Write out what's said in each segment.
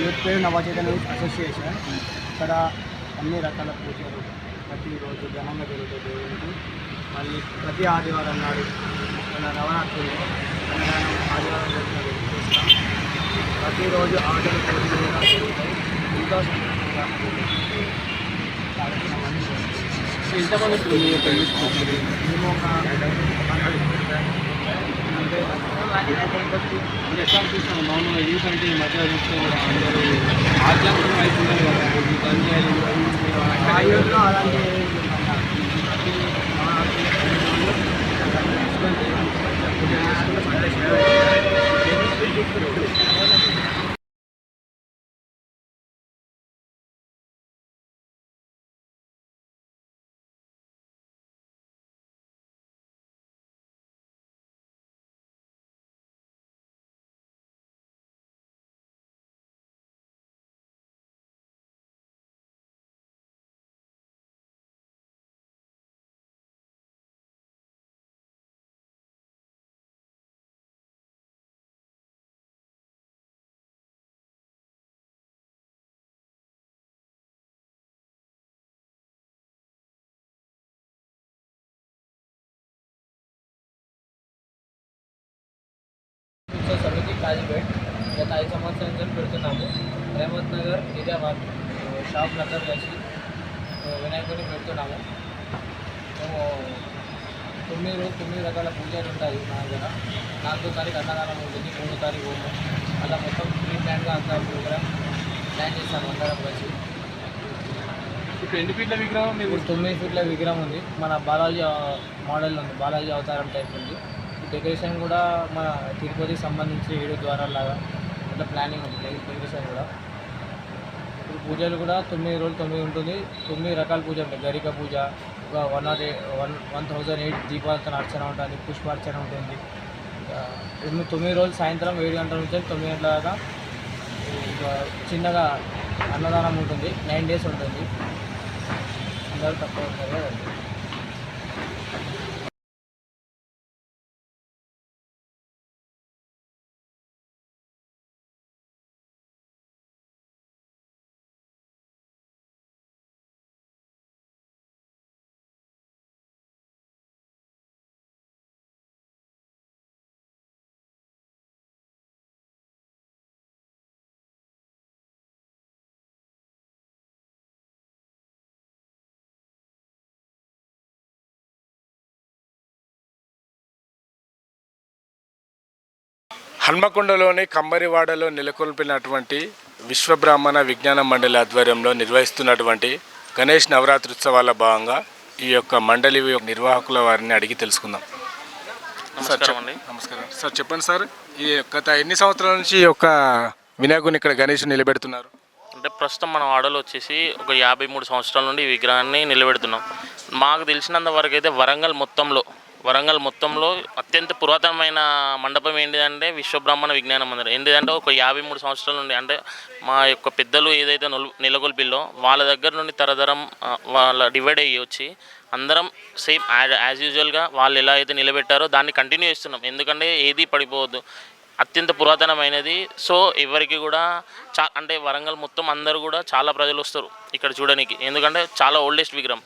Youth పేరు Navachaitanya youth association. ఇక్కడ అన్ని రకాల పూజలు ప్రతిరోజు ఘనంగా జరుగుతాయి దేవునికి. మళ్ళీ ప్రతి ఆదివారం నాడు నవరాత్రులు ఆదివారం చేస్తాం. ప్రతిరోజు ఆటలు కూడా జరుగుతాయి. ఎంతో సంతోషంగా యూత్ మేము ఒక అంటే అంటే యూత్ అంటే ఈ మధ్య అందరూ కదా ఈ అలాంటి కాజీపేట్ గత ఐదు సంవత్సరాల నుంచి పెడుతున్నాము. రేవంత్ నగర్ నిజామాబాద్ షాప్ నందరూ కలిసి వినాయకుడిని పెడుతున్నాము. మేము తొమ్మిది రోజు తొమ్మిది రకాల పూజలు ఉంటాయి మా దగ్గర. నాలుగో తారీఖు అన్నదానం ఉంటుంది మూడో తారీఖు అలా మొత్తం ప్రీ ప్లాన్గా అంతా ప్రోగ్రామ్ ప్లాన్ చేస్తాము అందరం కలిసి. ఇప్పుడు ఎన్ని ఫీట్ల విగ్రహం తొమ్మిది ఫీట్ల విగ్రహం ఉంది. మన బాలాజీ మోడల్ ఉంది. బాలాజీ అవతారం టైప్ ఉంది. డెకరేషన్ కూడా మన తిరుపతికి సంబంధించి ఏడు ద్వారాలాగా ఇట్లా ప్లానింగ్ ఉంది డెకరేషన్ కూడా. ఇప్పుడు పూజలు కూడా తొమ్మిది రోజులు తొమ్మిది ఉంటుంది. తొమ్మిది రకాల పూజ ఉంటాయి. గరిక పూజ ఒక one nought eight one one thousand eight దీపాలతో అర్చన ఉంటుంది పుష్పార్చన ఉంటుంది. తొమ్మిది రోజులు సాయంత్రం ఏడు గంటల నుంచి తొమ్మిది గంటల దాకా చిన్నగా అన్నదానం ఉంటుంది. నైన్ డేస్ ఉంటుంది. అందరూ తక్కువ ఉంటారు హన్మకొండలోని కమ్మరివాడలో నెలకొల్పినటువంటి విశ్వబ్రాహ్మణ విజ్ఞాన మండలి ఆధ్వర్యంలో నిర్వహిస్తున్నటువంటి గణేష్ నవరాత్రుత్సవాల భాగంగా ఈ యొక్క మండలి యొక్క నిర్వాహకుల వారిని అడిగి తెలుసుకుందాం. సార్ నమస్కారం అండి. నమస్కారం. సార్ చెప్పండి సార్ ఈ గత ఎన్ని సంవత్సరాల నుంచి ఈ యొక్క వినాయకుని ఇక్కడ గణేష్ నిలబెడుతున్నారు? అంటే ప్రస్తుతం మన వాడలో వచ్చేసి ఒక యాభై మూడు సంవత్సరాల నుండి ఈ విగ్రహాన్ని నిలబెడుతున్నాం. మాకు తెలిసినంత వరకు అయితే వరంగల్ మొత్తంలో వరంగల్ మొత్తంలో అత్యంత పురాతనమైన మండపం ఏంటిదంటే విశ్వబ్రాహ్మణ విజ్ఞాన మందిరం. ఏంటిదంటే ఒక యాభై మూడు సంవత్సరాల నుండి అంటే మా యొక్క పెద్దలు ఏదైతే నెలకొల్పిల్లో వాళ్ళ దగ్గర నుండి తరతరం వాళ్ళ డివైడ్ అయ్యి వచ్చి అందరం సేమ్ యాజ్ యూజువల్గా వాళ్ళు ఎలా అయితే నిలబెట్టారో దాన్ని కంటిన్యూ చేస్తున్నాం. ఎందుకంటే ఏది పడిపోవద్దు. అత్యంత పురాతనమైనది. సో ఎవరికి కూడా చా అంటే వరంగల్ మొత్తం అందరూ కూడా చాలా ప్రజలు వస్తారు ఇక్కడ చూడడానికి. ఎందుకంటే చాలా ఓల్డెస్ట్ విగ్రహం.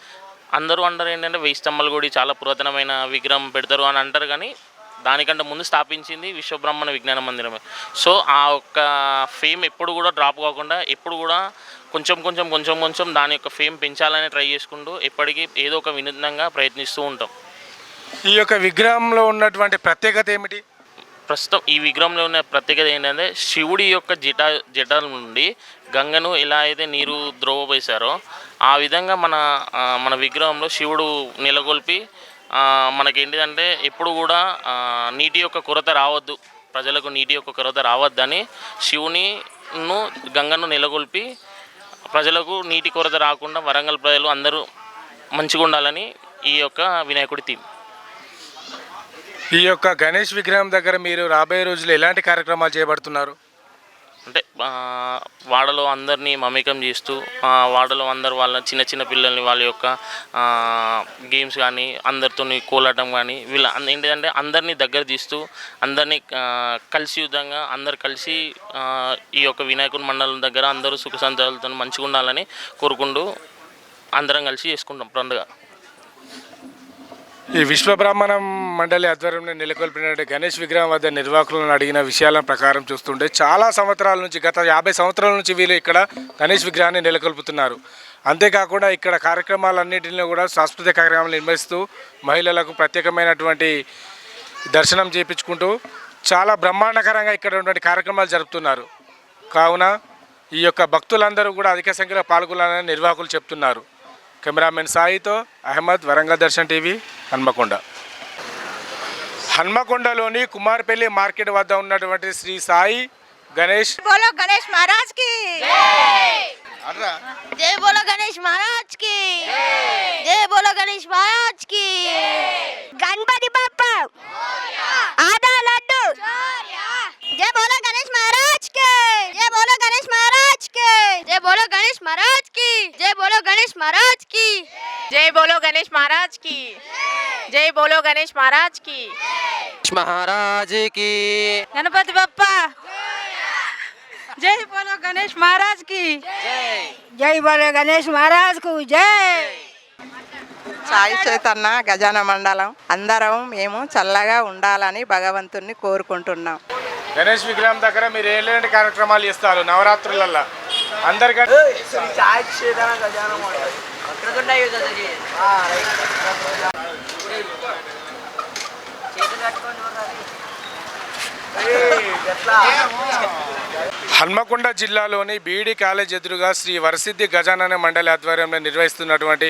అందరూ అంటారు ఏంటంటే వెయ్యి స్తంభాలు కూడా చాలా పురాతనమైన విగ్రహం పెడతారు అని అంటారు కానీ దానికంటే ముందు స్థాపించింది విశ్వబ్రహ్మణ విజ్ఞాన మందిరమే. సో ఆ ఒక్క ఫేమ్ ఎప్పుడు కూడా డ్రాప్ కాకుండా ఎప్పుడు కూడా కొంచెం కొంచెం కొంచెం కొంచెం దాని యొక్క ఫేమ్ పెంచాలని ట్రై చేసుకుంటూ ఎప్పటికీ ఏదో ఒక వినూత్నంగా ప్రయత్నిస్తూ ఉంటాం. ఈ యొక్క విగ్రహంలో ఉన్నటువంటి ప్రత్యేకత ఏమిటి? ప్రస్తుతం ఈ విగ్రహంలో ఉన్న ప్రత్యేకత ఏంటంటే శివుడి యొక్క జట జటాల నుండి గంగను ఎలా అయితే నీరు ద్రోవపోసారో ఆ విధంగా మన మన విగ్రహంలో శివుడు నెలకొల్పి మనకి మనకేంటిదంటే ఎప్పుడు కూడా నీటి యొక్క కొరత రావద్దు. ప్రజలకు నీటి యొక్క కొరత రావద్దని శివునిను గంగను నెలకొల్పి ప్రజలకు నీటి కొరత రాకుండా వరంగల్ ప్రజలు అందరూ మంచిగా ఉండాలని ఈ యొక్క వినాయకుడి థీమ్. ఈ యొక్క గణేష్ విగ్రహం దగ్గర మీరు రాబోయే రోజుల్లో ఎలాంటి కార్యక్రమాలు చేపడుతున్నారు? అంటే వాడలో అందరినీ మమేకం చేస్తూ వాడలో అందరు వాళ్ళ చిన్న చిన్న పిల్లల్ని వాళ్ళ యొక్క గేమ్స్ కానీ అందరితో కోలాటం కానీ వీళ్ళ ఏంటంటే ఏంటిదంటే అందరినీ దగ్గర తీస్తూ అందరినీ కలిసి విధంగా అందరు కలిసి ఈ యొక్క వినాయకుని మండలం దగ్గర అందరూ సుఖ సంతోషాలతో మంచిగా ఉండాలని కోరుకుంటూ అందరం కలిసి చేసుకుంటాం పండుగ. ఈ విశ్వబ్రాహ్మణం మండలి ఆధ్వర్యంలో నెలకొల్పిన గణేష్ విగ్రహం వద్ద నిర్వాహకులను అడిగిన విషయాల ప్రకారం చూస్తుంటే చాలా సంవత్సరాల నుంచి గత యాభై సంవత్సరాల నుంచి వీళ్ళు ఇక్కడ గణేష్ విగ్రహాన్ని నెలకొల్పుతున్నారు. అంతేకాకుండా ఇక్కడ కార్యక్రమాలన్నింటినీ కూడా సాంస్కృతిక కార్యక్రమాలు నిర్వహిస్తూ మహిళలకు ప్రత్యేకమైనటువంటి దర్శనం చేయించుకుంటూ చాలా బ్రహ్మాండకరంగా ఇక్కడ ఉన్నటువంటి కార్యక్రమాలు జరుపుతున్నారు. కావున ఈ యొక్క భక్తులందరూ కూడా అధిక సంఖ్యలో పాల్గొనాలని నిర్వాహకులు చెప్తున్నారు. కెమెరామెన్ సాయితో అహ్మద్ వరంగల్ దర్శన్ టీవీ హన్మకొండ. హన్మకొండలోని కుమార్పల్లి మార్కెట్ వద్ద ఉన్నటువంటి శ్రీ సాయి గణేష్. బోలో గణేష్ మహారాజ్కి జై బోలో గణేష్ మహారాజ్కి జై బోలో గణేష్ మహారాజ్కి గణపతి బాప్ప ఆదా లడ్డు జై బోలో గణేష్ మహారాజ్కి बोलो गणेश महाराज की जय बोलो गणेश महाराज की जय बोलो गणेश महाराज की जय बोलो गणेश महाराज की महाराज की गणपति बप्पा जय बोलो गणेश महाराज की जय बोलो गणेश महाराज को जय సాయి చైతన్య గజాన మండలం అందరం మేము చల్లగా ఉండాలని భగవంతుణ్ణి కోరుకుంటున్నాం గణేష్ విగ్రహం దగ్గర మీరు ఎలాంటి కార్యక్రమాలు చేస్తారు నవరాత్రులల్లా అందరికంటే హన్మకొండ జిల్లాలోని బీడి కాలేజ్ ఎదురుగా శ్రీ వరసిద్ధి గజానన మండలి ఆధ్వర్యంలో నిర్వహిస్తున్నటువంటి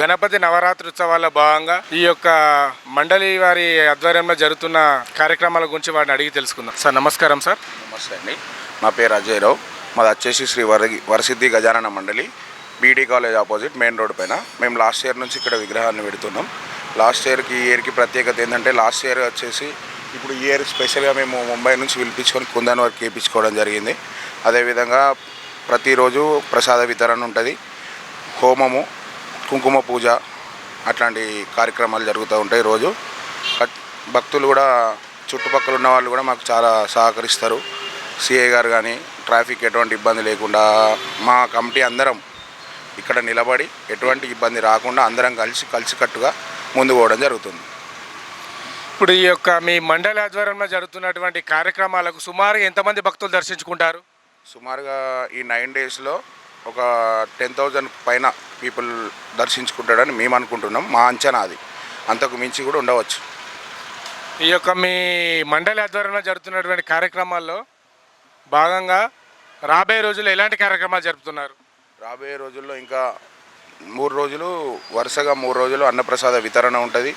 గణపతి నవరాత్రుత్సవాల్లో భాగంగా ఈ యొక్క మండలి వారి ఆధ్వర్యంలో జరుగుతున్న కార్యక్రమాల గురించి వారిని అడిగి తెలుసుకుందాం. సార్ నమస్కారం సార్. నమస్తే అండి. నా పేరు అజయ్ రావు. మాది వచ్చేసి శ్రీ వర వరసిద్ధి గజానన మండలి BD college opposite main road పైన. మేము లాస్ట్ ఇయర్ నుంచి ఇక్కడ విగ్రహాన్ని పెడుతున్నాం. లాస్ట్ ఇయర్కి ఈ ఇయర్కి ప్రత్యేకత ఏంటంటే లాస్ట్ ఇయర్ వచ్చేసి ఇప్పుడు ఈ ఇయర్ స్పెషల్గా మేము ముంబై నుంచి పిలిపించుకొని కుందన్ వరకు వేయించుకోవడం జరిగింది. అదేవిధంగా ప్రతిరోజు ప్రసాద వితరణ ఉంటుంది. హోమము కుంకుమ పూజ అట్లాంటి కార్యక్రమాలు జరుగుతూ ఉంటాయి రోజు. భక్తులు కూడా చుట్టుపక్కల ఉన్న వాళ్ళు కూడా మాకు చాలా సహకరిస్తారు. సిఐ గారు కానీ ట్రాఫిక్ ఎటువంటి ఇబ్బంది లేకుండా మా కమిటీ అందరం ఇక్కడ నిలబడి ఎటువంటి ఇబ్బంది రాకుండా అందరం కలిసి కలిసికట్టుగా ముందు పోవడం జరుగుతుంది. ఇప్పుడు ఈ యొక్క మీ మండలి ఆధ్వర్యంలో జరుగుతున్నటువంటి కార్యక్రమాలకు సుమారుగా ఎంతమంది భక్తులు దర్శించుకుంటారు? సుమారుగా ఈ నైన్ డేస్లో ఒక టెన్ థౌజండ్ పైన పీపుల్ దర్శించుకుంటాడని మేము అనుకుంటున్నాం మా అంచనా అది. అంతకు మించి కూడా ఉండవచ్చు. ఈ యొక్క మీ మండలి ఆధ్వర్యంలో జరుగుతున్నటువంటి కార్యక్రమాల్లో భాగంగా రాబోయే రోజుల్లో ఎలాంటి కార్యక్రమాలు జరుపుతున్నారు? రాబోయే రోజుల్లో ఇంకా మూడు రోజులు వరుసగా మూడు రోజులు అన్నప్రసాద వితరణ ఉంటుంది.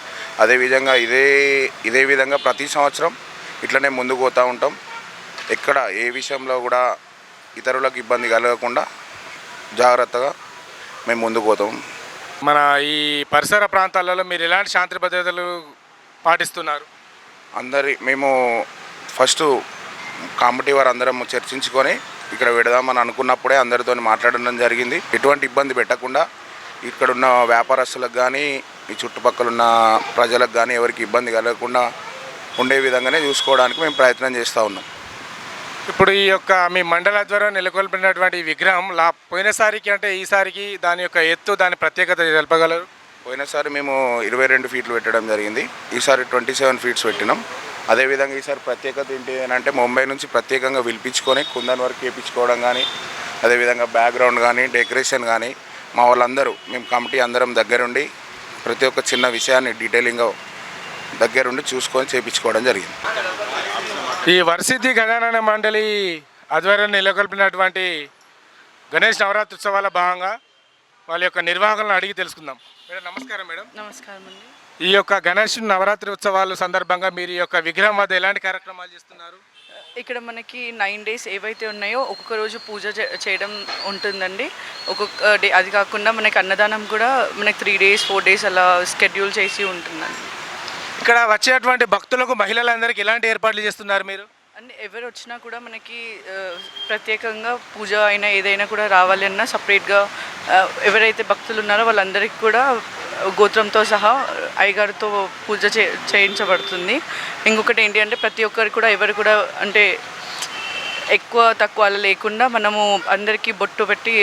అదేవిధంగా ఇదే ఇదే విధంగా ప్రతి సంవత్సరం ఇట్లనే ముందుకు పోతూ ఉంటాం. ఎక్కడ ఏ విషయంలో కూడా ఇతరులకు ఇబ్బంది కలగకుండా జాగ్రత్తగా మేము ముందుకు పోతాం. మన ఈ పరిసర ప్రాంతాలలో మీరు ఎలాంటి శాంతి భద్రతలు పాటిస్తున్నారు? అందరి మేము ఫస్ట్ కాంపిటీ వారు అందరం చర్చించుకొని ఇక్కడ పెడదామని అనుకున్నప్పుడే అందరితో మాట్లాడడం జరిగింది. ఎటువంటి ఇబ్బంది పెట్టకుండా ఇక్కడ ఉన్న వ్యాపారస్తులకు కానీ ఈ చుట్టుపక్కల ఉన్న ప్రజలకు కానీ ఎవరికి ఇబ్బంది కలగకుండా ఉండే విధంగానే చూసుకోవడానికి మేము ప్రయత్నం చేస్తూ ఉన్నాం. ఇప్పుడు ఈ యొక్క మీ మండల ద్వారా నెలకొల్పినటువంటి విగ్రహం లా పోయినసారికి అంటే ఈసారికి దాని యొక్క ఎత్తు దాని ప్రత్యేకత తెలపగలరు? పోయినసారి మేము ఇరవై రెండు ఫీట్లు పెట్టడం జరిగింది. ఈసారి ట్వంటీ సెవెన్ ఫీట్స్ పెట్టినాం. అదేవిధంగా ఈసారి ప్రత్యేకత ఏంటి అని అంటే ముంబై నుంచి ప్రత్యేకంగా పిలిపించుకొని కుందన్ వరకు వేయించుకోవడం కానీ అదేవిధంగా బ్యాక్గ్రౌండ్ కానీ డెకరేషన్ కానీ మా వాళ్ళందరూ మేము కమిటీ అందరం దగ్గరుండి ప్రతి ఒక్క చిన్న విషయాన్ని డీటెయిలింగ్గా దగ్గరుండి చూసుకొని చేయించుకోవడం జరిగింది. ఈ వరసిద్ధి గజానన మండలి ఆధ్వర్యంలో నెలకొల్పినటువంటి గణేష్ నవరాత్రి ఉత్సవాల భాగంగా వాళ్ళ యొక్క నిర్వాహకులను అడిగి తెలుసుకుందాం. మేడం నమస్కారం మేడం. నమస్కారం అండి. ఈ యొక్క గణేష్ నవరాత్రి ఉత్సవాల సందర్భంగా మీరు ఈ యొక్క విగ్రహం వద్ద ఎలాంటి కార్యక్రమాలు చేస్తున్నారు? ఇక్కడ మనకి నైన్ డేస్ ఏవైతే ఉన్నాయో ఒక్కొక్క రోజు పూజ చే- చేయడం ఉంటుందండి. ఒక్కొక్క డే అది కాకుండా మనకి అన్నదానం కూడా మనకి త్రీ డేస్ ఫోర్ డేస్ అలా స్కెడ్యూల్ చేసి ఉంటుందండి. ఇక్కడ వచ్చేటువంటి భక్తులకు మహిళలందరికీ ఎలాంటి ఏర్పాట్లు చేస్తున్నారు మీరు? అండ్ ఎవరు వచ్చినా కూడా మనకి ప్రత్యేకంగా పూజ అయినా ఏదైనా కూడా రావాలి అన్నా సపరేట్గా ఎవరైతే భక్తులు ఉన్నారో వాళ్ళందరికీ కూడా గోత్రంతో సహా అయ్యగారితో పూజ చే చేయించబడుతుంది. ఇంకొకటి ఏంటి అంటే ప్రతి ఒక్కరు కూడా ఎవరు కూడా అంటే ఎక్కువ తక్కువ అలా లేకుండా మనము అందరికీ బొట్టు పెట్టి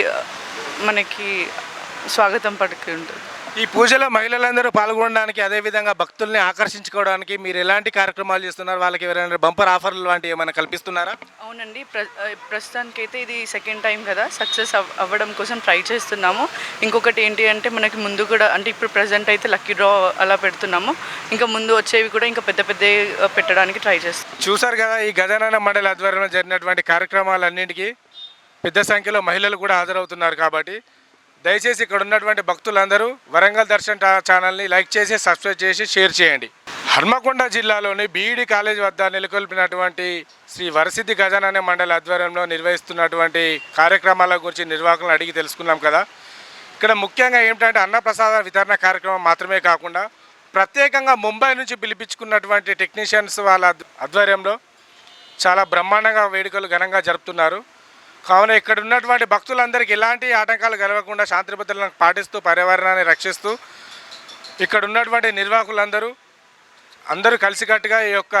మనకి స్వాగతం పలికి ఉంటుంది. ఈ పూజలో మహిళలందరూ పాల్గొనడానికి అదేవిధంగా భక్తుల్ని ఆకర్షించుకోవడానికి మీరు ఎలాంటి కార్యక్రమాలు చేస్తున్నారు? వాళ్ళకి ఎవరైనా బంపర్ ఆఫర్లు లాంటివి ఏమైనా కల్పిస్తున్నారా? అవునండి. ప్ర ఆ, ప్రస్తుతానికైతే ఇది సెకండ్ టైం కదా. సక్సెస్ అవ్ అవ్వడం కోసం ట్రై చేస్తున్నాము. ఇంకొకటి ఏంటి అంటే మనకి ముందు కూడా అంటే ఇప్పుడు ప్రజెంట్ అయితే లక్కీ డ్రా అలా పెడుతున్నాము. ఇంకా ముందు వచ్చేవి కూడా ఇంకా పెద్ద పెద్ద పెట్టడానికి ట్రై చేస్తాం చూసారు కదా ఈ గజానన మండలి ఆధ్వర్యంలో జరిగినటువంటి కార్యక్రమాలన్నింటికి పెద్ద సంఖ్యలో మహిళలు కూడా హాజరవుతున్నారు కాబట్టి దయచేసి ఇక్కడ ఉన్నటువంటి భక్తులందరూ వరంగల్ దర్శన్ టా- ఛానల్ని లైక్ చేసి సబ్స్క్రైబ్ చేసి షేర్ చేయండి. హన్మకొండ జిల్లాలోని బీఈడి కాలేజ్ వద్ద నెలకొల్పినటువంటి శ్రీ వరసిద్ధి గజానన మండలి ఆధ్వర్యంలో నిర్వహిస్తున్నటువంటి కార్యక్రమాల గురించి నిర్వాహకులను అడిగి తెలుసుకున్నాం కదా. ఇక్కడ ముఖ్యంగా ఏమిటంటే అన్నప్రసాద వితరణ కార్యక్రమం మాత్రమే కాకుండా ప్రత్యేకంగా ముంబై నుంచి పిలిపించుకున్నటువంటి టెక్నీషియన్స్ వాళ్ళ ఆధ్వర్యంలో చాలా బ్రహ్మాండంగా వేడుకలు ఘనంగా జరుపుతున్నారు. కావున ఇక్కడ ఉన్నటువంటి భక్తులందరికీ ఎలాంటి ఆటంకాలు కలగకుండా శాంతి భద్రతలను పాటిస్తూ పర్యావరణాన్ని రక్షిస్తూ ఇక్కడ ఉన్నటువంటి నిర్వాహకులందరూ అందరూ కలిసికట్టుగా ఈ యొక్క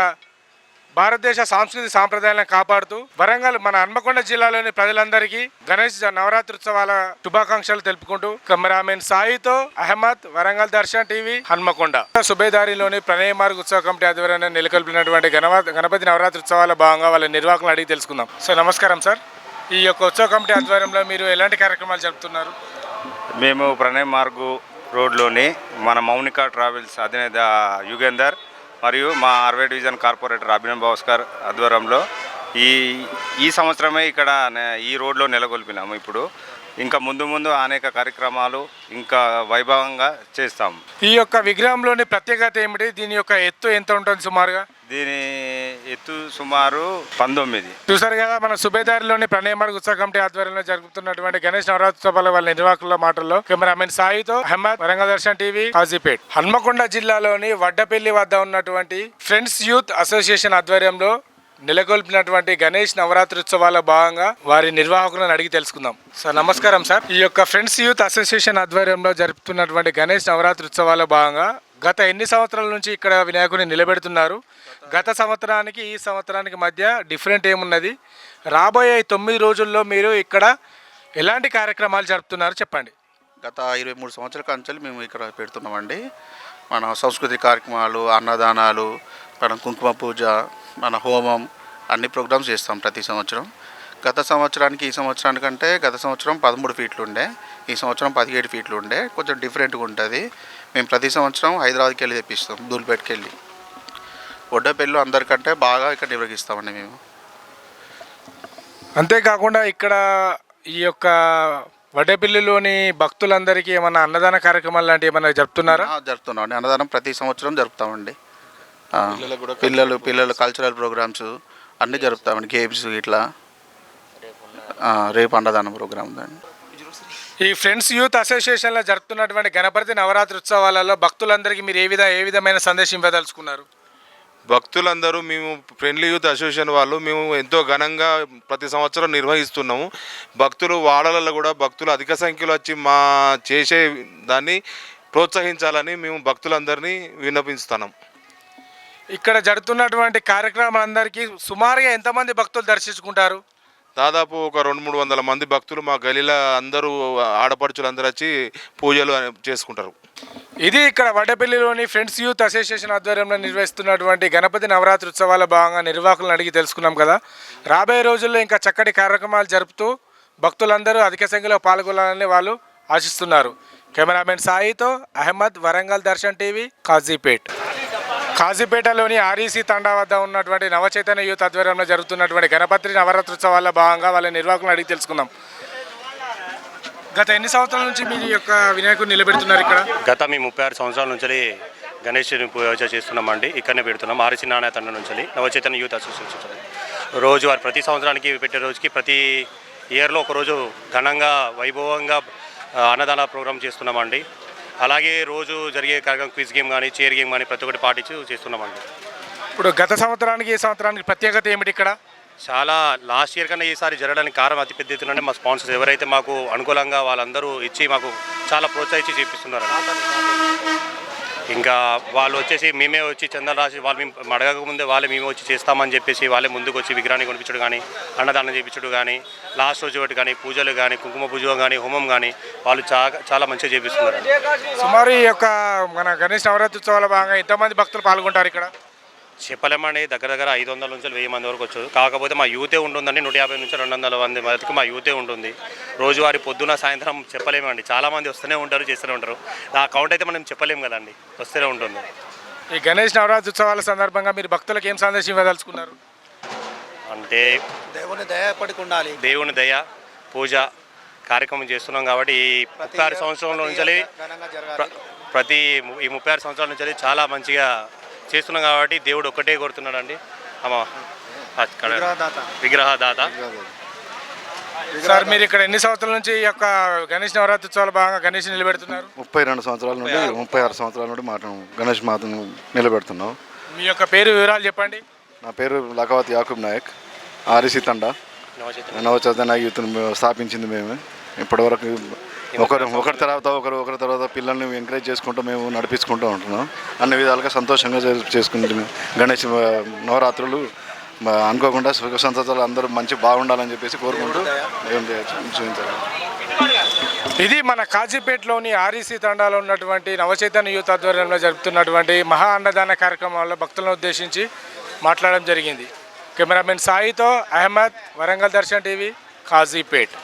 భారతదేశ సాంస్కృతిక సాంప్రదాయాలను కాపాడుతూ వరంగల్ మన హన్మకొండ జిల్లాలోని ప్రజలందరికీ గణేష్ నవరాత్రి ఉత్సవాల శుభాకాంక్షలు తెలుపుకుంటూ కెమెరామెన్ సాయితో అహ్మద్ వరంగల్ దర్శన్ టీవీ హన్మకొండ. సుబేదారిలోని ప్రణయ మార్గ ఉత్సవ కమిటీ ఆధ్వర్యంలో నెలకొల్పినటువంటి గణపతి నవరాత్రి ఉత్సవాల భాగంగా వాళ్ళ నిర్వాహకులను అడిగి తెలుసుకుందాం. సార్ నమస్కారం సార్. ఈ యొక్క ఉత్సవ కమిటీ ఆధ్వర్యంలో మీరు ఎలాంటి కార్యక్రమాలు జరుపుతున్నారు? మేము ప్రణయ్ మార్గు రోడ్లోని మన మౌనిక ట్రావెల్స్ అధినేత యుగేందర్ మరియు మా అరవై డివిజన్ కార్పొరేటర్ అభినవ్ భాస్కర్ ఆధ్వర్యంలో ఈ ఈ సంవత్సరమే ఇక్కడ ఈ రోడ్లో నెలకొల్పినాము ఇప్పుడు. ఇంకా ముందు ముందు అనేక కార్యక్రమాలు ఇంకా వైభవంగా చేస్తాం. ఈ యొక్క విగ్రహంలోని ప్రత్యేకత ఏమిటి? దీని యొక్క ఎత్తు ఎంత ఉంటుంది సుమారుగా? దీని ఎత్తు సుమారు పంతొమ్మిది. చూసారు కదా మన సుబేదారిలోని ప్రణయమార్గ ఉత్సవ కమిటీ ఆధ్వర్యంలో జరుగుతున్నటువంటి గణేష్ నవరాత్రోత్సవాల వాళ్ళ నిర్వాహకుల మాటల్లో కెమెరామెన్ సాయితో అహ్మద్ వరంగదర్శన్ టీవీ కాజీపేట్. హన్మకొండ జిల్లాలోని వడ్డపల్లి వద్ద ఉన్నటువంటి ఫ్రెండ్స్ యూత్ అసోసియేషన్ ఆధ్వర్యంలో నెలకొల్పినటువంటి గణేష్ నవరాత్రి ఉత్సవాల భాగంగా వారి నిర్వాహకులను అడిగి తెలుసుకుందాం. సార్ నమస్కారం సార్. ఈ యొక్క ఫ్రెండ్స్ యూత్ అసోసియేషన్ ఆధ్వర్యంలో జరుపుతున్నటువంటి గణేష్ నవరాత్రి ఉత్సవాల భాగంగా గత ఎన్ని సంవత్సరాల నుంచి ఇక్కడ వినాయకుని నిలబెడుతున్నారు? గత సంవత్సరానికి ఈ సంవత్సరానికి మధ్య డిఫరెంట్ ఏమున్నది? రాబోయే తొమ్మిది రోజుల్లో మీరు ఇక్కడ ఎలాంటి కార్యక్రమాలు జరుపుతున్నారు చెప్పండి. గత ఇరవై మూడు సంవత్సరాల కాంచెలు మేము ఇక్కడ పెడుతున్నామండి. మన సంస్కృతి కార్యక్రమాలు అన్నదానాలు మన కుంకుమ పూజ మన హోమం అన్ని ప్రోగ్రామ్స్ చేస్తాం ప్రతి సంవత్సరం. గత సంవత్సరానికి ఈ సంవత్సరానికంటే గత సంవత్సరం పదమూడు ఫీట్లు ఉండే ఈ సంవత్సరం పదిహేడు ఫీట్లు ఉండే కొంచెం డిఫరెంట్గా ఉంటుంది. మేము ప్రతి సంవత్సరం హైదరాబాద్కి వెళ్ళి తెప్పిస్తాం దూల్పేటకి వెళ్ళి. ఒడ్డపల్లి అందరికంటే బాగా ఇక్కడ నిర్వహిస్తామండి మేము. అంతేకాకుండా ఇక్కడ ఈ యొక్క వడ్డేపల్లిలోని భక్తులందరికీ ఏమన్నా అన్నదాన కార్యక్రమాలు లాంటివి ఏమైనా జరుపుతున్నారా? జరుపుతున్నాం అండి. అన్నదానం ప్రతి సంవత్సరం జరుపుతామండి. పిల్లలు పిల్లలు కల్చరల్ ప్రోగ్రామ్స్ అన్నీ జరుపుతామండి. గేమ్స్ ఇట్లా ఆ, రేపు అన్నదానం ప్రోగ్రామ్ ఉందండి. ఈ ఫ్రెండ్స్ యూత్ అసోసియేషన్లో జరుపుతున్నటువంటి గణపతి నవరాత్రి ఉత్సవాలలో భక్తులందరికీ మీరు ఏ విధ ఏ విధమైన సందేశం ఇవ్వదలుచుకున్నారు? భక్తులందరూ మేము ఫ్రెండ్లీ యూత్ అసోసియేషన్ వాళ్ళు మేము ఎంతో ఘనంగా ప్రతి సంవత్సరం నిర్వహిస్తున్నాము. భక్తులు వాడలలో కూడా భక్తులు అధిక సంఖ్యలో వచ్చి మా చేసే దాన్ని ప్రోత్సహించాలని మేము భక్తులందరినీ విన్నపిస్తున్నాం ఇక్కడ జరుగుతున్నటువంటి కార్యక్రమాలందరికీ సుమారుగా ఎంతమంది భక్తులు దర్శించుకుంటారు? దాదాపు ఒక రెండు మూడు వందల మంది భక్తులు మా గలీల అందరూ ఆడపడుచులు అందరూ వచ్చి పూజలు చేసుకుంటారు. ఇది ఇక్కడ వడపల్లిలోని ఫ్రెండ్స్ యూత్ అసోసియేషన్ ఆధ్వర్యంలో నిర్వహిస్తున్నటువంటి గణపతి నవరాత్రి ఉత్సవాల భాగంగా నిర్వాహకులను అడిగి తెలుసుకున్నాం కదా. రాబోయే రోజుల్లో ఇంకా చక్కటి కార్యక్రమాలు జరుపుతూ భక్తులందరూ అధిక సంఖ్యలో పాల్గొనాలని వాళ్ళు ఆశిస్తున్నారు. కెమెరామెన్ సాయితో అహ్మద్ వరంగల్ దర్శన్ టీవీ కాజీపేట్. కాజీపేటలోని ఆర్ఈసీ తండా వద్ద ఉన్నటువంటి నవచైతన్య యూత్ ఆధ్వర్యంలో జరుగుతున్నటువంటి గణపతి నవరాత్రి ఉత్సవాల భాగంగా వాళ్ళ నిర్వాహకులను అడిగి తెలుసుకుందాం. గత ఎన్ని సంవత్సరాల నుంచి ఈ యొక్క వినాయకుడిని నిలబెడుతున్నారు ఇక్కడ? గత మేము ముప్పై ఆరు సంవత్సరాల నుంచి గణేష్ని పూజ చేస్తున్నామండి. ఇక్కడనే పెడుతున్నాం. ఆర్సి నాణ్య తండ నుంచి నవచేతన యూత్ అసోసియేషన్. నుంచి. రోజు వారు ప్రతి సంవత్సరానికి పెట్టే రోజుకి ప్రతి ఇయర్లో ఒక రోజు ఘనంగా వైభవంగా అన్నదాన ప్రోగ్రామ్ చేస్తున్నామండి. అలాగే రోజు జరిగే కార్యక్రమం క్విజ్ గేమ్ కానీ చైర్ గేమ్ కానీ ప్రతి ఒక్కటి పాటించి చేస్తున్నామండి. ఇప్పుడు గత సంవత్సరానికి ఈ సంవత్సరానికి ప్రత్యేకత ఏమిటి ఇక్కడ? చాలా లాస్ట్ ఇయర్ కన్నా ఈసారి జరగడానికి కారణం అతి పెద్ద ఎత్తున మా స్పాన్సర్స్ ఎవరైతే మాకు అనుకూలంగా వాళ్ళందరూ ఇచ్చి మాకు చాలా ప్రోత్సహించి చేపిస్తున్నారు ఇంకా వాళ్ళు వచ్చేసి మేమే వచ్చి చందాలు రాసి వాళ్ళు మేము అడగకముందే వాళ్ళే మేమే వచ్చి చేస్తామని చెప్పేసి వాళ్ళే ముందుకు వచ్చి విగ్రహాన్ని కొనిపించడం కానీ అన్నదానం చేయించడం కానీ లాస్ట్ రోజు ఒకటి కానీ పూజలు కానీ కుంకుమ పూజ కానీ హోమం కానీ వాళ్ళు చాలా చాలా మంచిగా చేపిస్తున్నారు సుమారు ఈ యొక్క మన గణేష్ నవరాత్రి ఉత్సవాల భాగంగా ఎంతమంది భక్తులు పాల్గొంటారు ఇక్కడ? చెప్పలేమండి దగ్గర దగ్గర ఐదు వందల నుంచి వెయ్యి మంది వరకు వచ్చారు. కాకపోతే మా యూతే ఉంటుందండి. నూట యాభై నుంచి రెండు వందల మంది వరకు మా యూతే ఉంటుంది. రోజువారీ పొద్దున సాయంత్రం చెప్పలేమండి చాలా మంది వస్తూనే ఉంటారు చేస్తూనే ఉంటారు. ఆ కౌంట్ అయితే మనం చెప్పలేము కదండి. వస్తూనే ఉంటుంది. ఈ గణేష్ నవరాత్రి ఉత్సవాల సందర్భంగా మీరు భక్తులకు ఏం సందేశం ఇవ్వదలుచుకున్నారు? అంటే దేవుని దయపడికి ఉండాలి. దేవుని దయ పూజ కార్యక్రమం చేస్తున్నాం కాబట్టి ఈ ముప్పై ఆరు సంవత్సరంలో నుంచి ప్రతి ఈ ముప్పై ఆరు సంవత్సరాల నుంచి చాలా మంచిగా చేస్తున్నాం కాబట్టి దేవుడు ఒక్కటే కోరుతున్నాడండి అమ్మ అక్కడ విగ్రహదాత. సార్ మీరు ఇక్కడ ఎన్ని సంవత్సరాల నుంచి ఈ యొక్క గణేష్ నవరాత్రి ఉత్సవాల భాగంగా గణేష్ నిలబెడుతున్నారు? ముప్పై రెండు సంవత్సరాల నుండి ముప్పై ఆరు. సంవత్సరాల నుండి మాట గణేష్ మాతను నిలబెడుతున్నాం. మీ యొక్క పేరు వివరాలు చెప్పండి. నా పేరు లకావత్ యాకూబ్ నాయక్ ఆర్ఎసి తండా. నవచైతన్య. యూత్ను స్థాపించింది మేము. ఇప్పటివరకు ఒకరు ఒకరి తర్వాత ఒకరు ఒకరి తర్వాత పిల్లల్ని ఎంకరేజ్ చేసుకుంటూ మేము నడిపించుకుంటూ ఉంటున్నాం. అన్ని విధాలుగా సంతోషంగా చేసుకుంటున్నాం. గణేష్ నవరాత్రులు అనుకోకుండా సుఖ సంతోషాలు అందరూ మంచి బాగుండాలని చెప్పేసి కోరుకుంటూ ఏం చూపించాలి. ఇది మన కాజీపేటలోని ఆర్ఈసీ తండాలో ఉన్నటువంటి నవచైతన్య యూత్ ఆధ్వర్యంలో జరుపుతున్నటువంటి మహా అన్నదాన కార్యక్రమంలో భక్తులను ఉద్దేశించి మాట్లాడడం జరిగింది. కెమెరామెన్ సాయితో అహ్మద్ వరంగల్ దర్శన్ టీవీ కాజీపేట్.